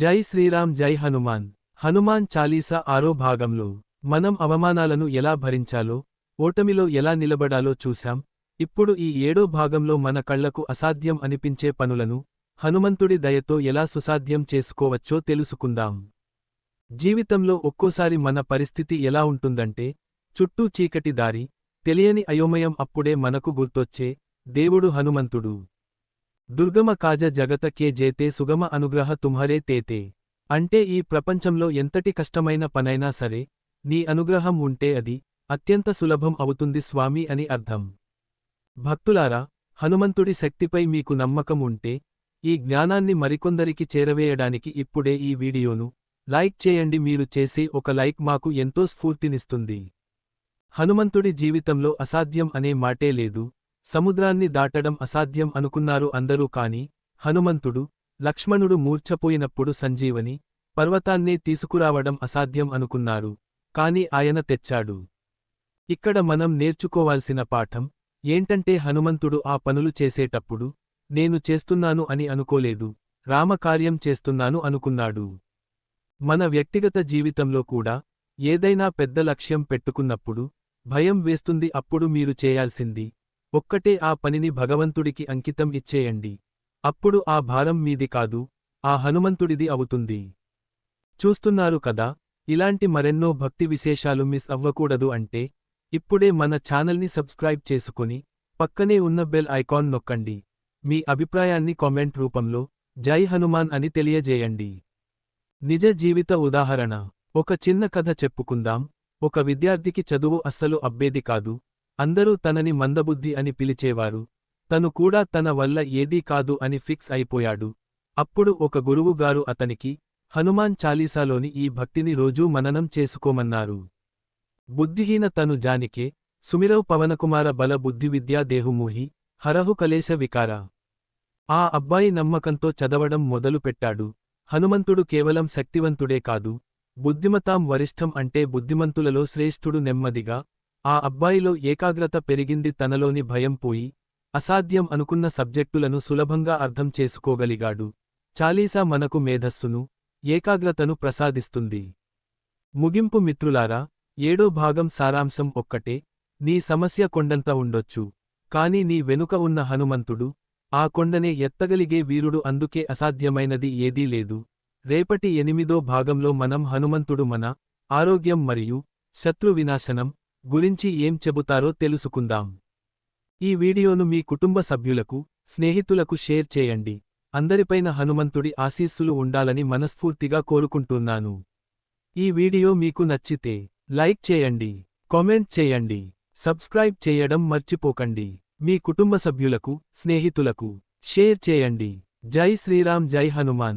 జై శ్రీరామ్ జై హనుమాన్. హనుమాన్ చాలీసా ఆరో భాగంలో మనం అవమానాలను ఎలా భరించాలో ఓటమిలో ఎలా నిలబడాలో చూశాం. ఇప్పుడు ఈ ఏడో భాగంలో మన కళ్ళకు అసాధ్యం అనిపించే పనులను హనుమంతుడి దయతో ఎలా సుసాధ్యం చేసుకోవచ్చో తెలుసుకుందాం. జీవితంలో ఒక్కోసారి మన పరిస్థితి ఎలా ఉంటుందంటే చుట్టూ చీకటి దారి తెలియని అయోమయం అప్పుడే మనకు గుర్తొచ్చే దేవుడు హనుమంతుడు. దుర్గమ కాజ జగత కే జేతే సుగమ అనుగ్రహ తుమ్హరే తేతే. అంటే ఈ ప్రపంచంలో ఎంతటి కష్టమైన పనైనా సరే నీ అనుగ్రహం ఉంటే అది అత్యంత సులభం అవుతుంది స్వామి అని అర్థం. భక్తులారా హనుమంతుడి శక్తిపై మీకు నమ్మకం ఉంటే ఈ జ్ఞానాన్ని మరికొందరికి చేరవేయడానికి ఇప్పుడే ఈ వీడియోను లైక్ చేయండి. మీరు చేసే ఒక లైక్ మాకు ఎంతో స్ఫూర్తినిస్తుంది. హనుమంతుడి జీవితంలో అసాధ్యం అనే మాటే లేదు. సముద్రాన్ని దాటడం అసాధ్యం అనుకున్నారు అందరూ కాని హనుమంతుడు లక్ష్మణుడు మూర్ఛపోయినప్పుడు సంజీవని పర్వతాన్నే తీసుకురావడం అసాధ్యం అనుకున్నారు కాని ఆయన తెచ్చాడు. ఇక్కడ మనం నేర్చుకోవాల్సిన పాఠం ఏంటంటే హనుమంతుడు ఆ పనులు చేసేటప్పుడు నేను చేస్తున్నాను అని అనుకోలేదు రామకార్యం చేస్తున్నాను అనుకున్నాడు. మన వ్యక్తిగత జీవితంలో కూడా ఏదైనా పెద్ద లక్ష్యం పెట్టుకున్నప్పుడు భయం వేస్తుంది అప్పుడు మీరు చేయాల్సింది ఒక్కటే ఆ పనిని భగవంతుడికి అంకితం ఇచ్చేయండి. అప్పుడు ఆ భారం మీది కాదు ఆ హనుమంతుడిది అవుతుంది. చూస్తున్నారు కదా ఇలాంటి మరెన్నో భక్తి విశేషాలు మిస్ అవ్వకూడదు అంటే ఇప్పుడే మన ఛానల్ని సబ్స్క్రైబ్ చేసుకుని పక్కనే ఉన్న బెల్ ఐకాన్ నొక్కండి. మీ అభిప్రాయాన్ని కామెంట్ రూపంలో జై హనుమాన్ అని తెలియజేయండి. నిజ జీవిత ఉదాహరణ ఒక చిన్న కథ చెప్పుకుందాం. ఒక విద్యార్థికి చదువు అస్సలు అబ్బేది కాదు అందరూ తనని మందబుద్ధి అని పిలిచేవారు. తను కూడా తన వల్ల ఏదీ కాదు అని ఫిక్స్ అయిపోయాడు. అప్పుడు ఒక గురువుగారు అతనికి హనుమాన్ చాలీసాలోని ఈ భక్తిని రోజూ మననం చేసుకోమన్నారు. బుద్ధిహీన తను జానికే సుమిరవ్ పవనకుమార బల బుద్ధి విద్యా దేహుమూహి హరహు కలేశ వికార. ఆ అబ్బాయి నమ్మకంతో చదవడం మొదలుపెట్టాడు హనుమంతుడు కేవలం శక్తివంతుడే కాదు బుద్ధిమతాం వరిష్టం అంటే బుద్ధిమంతులలో శ్రేష్ఠుడు నెమ్మదిగా ఆ అబ్బాయిలో ఏకాగ్రత పెరిగింది తనలోని భయం పోయి అసాధ్యం అనుకున్న సబ్జెక్టులను సులభంగా అర్థం చేసుకోగలిగాడు. చాలీసా మనకు మేధస్సును ఏకాగ్రతను ప్రసాదిస్తుంది. ముగింపు మిత్రులారా ఏడో భాగం సారాంశం ఒక్కటే నీ సమస్య కొండంత ఉండొచ్చు కాని నీ వెనుక ఉన్న హనుమంతుడు ఆ కొండనే ఎత్తగలిగే వీరుడు అందుకే అసాధ్యమైనది ఏదీ లేదు. రేపటి ఎనిమిదో భాగంలో మనం హనుమంతుడు మన ఆరోగ్యం మరియు శత్రు వినాశనం గురించి ఏం చెబుతారో తెలుసుకుందాం. ఈ వీడియోను మీ కుటుంబ సభ్యులకు స్నేహితులకు షేర్ చేయండి. అందరిపైన హనుమంతుడి ఆశీస్సులు ఉండాలని మనస్ఫూర్తిగా కోరుకుంటున్నాను. ఈ వీడియో మీకు నచ్చితే లైక్ చేయండి కామెంట్ చేయండి సబ్స్క్రైబ్ చేయడం మర్చిపోకండి. మీ కుటుంబ సభ్యులకు స్నేహితులకు షేర్ చేయండి. జై శ్రీరామ్ జై హనుమాన్.